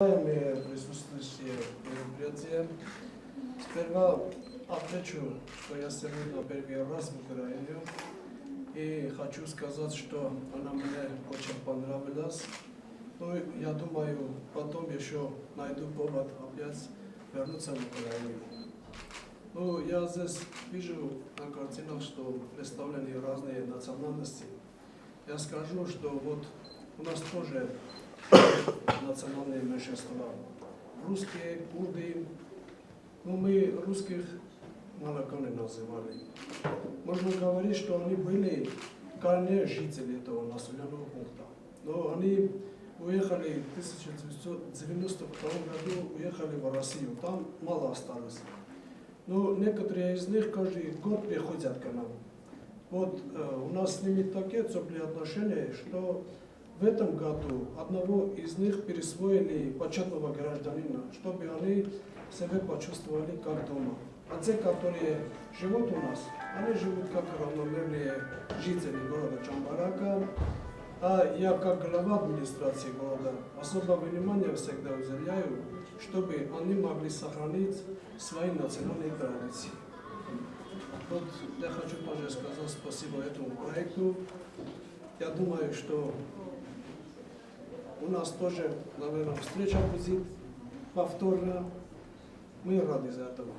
Уважаемые присутствующие мероприятия, сперва отвечу, что я сегодня первый раз в Украине и хочу сказать, что она мне очень понравилась. Ну, я думаю, потом еще найду повод опять вернуться в Украину. Ну, я здесь вижу на картинах, что представлены разные национальности. Я скажу, что вот у нас тоже национальные меньшинства. Русские, курды, ну мы русских молоко не называли. Можно говорить, что они были коренные жители этого населенного пункта. Но они уехали в 1992 году, уехали в Россию. Там мало осталось. Но некоторые из них каждый год приходят к нам. Вот э, у нас с ними такие теплые отношения, что в этом году одного из них пересвоили почетного гражданина, чтобы они себя почувствовали как дома. А те, которые живут у нас, они живут как равномерные жители города Чамбарака. А я как глава администрации города особое внимание всегда уделяю, чтобы они могли сохранить свои национальные традиции. Вот я хочу тоже сказать спасибо этому проекту. Я думаю, что у нас тоже, наверное, встреча будет повторно. Мы рады за этого.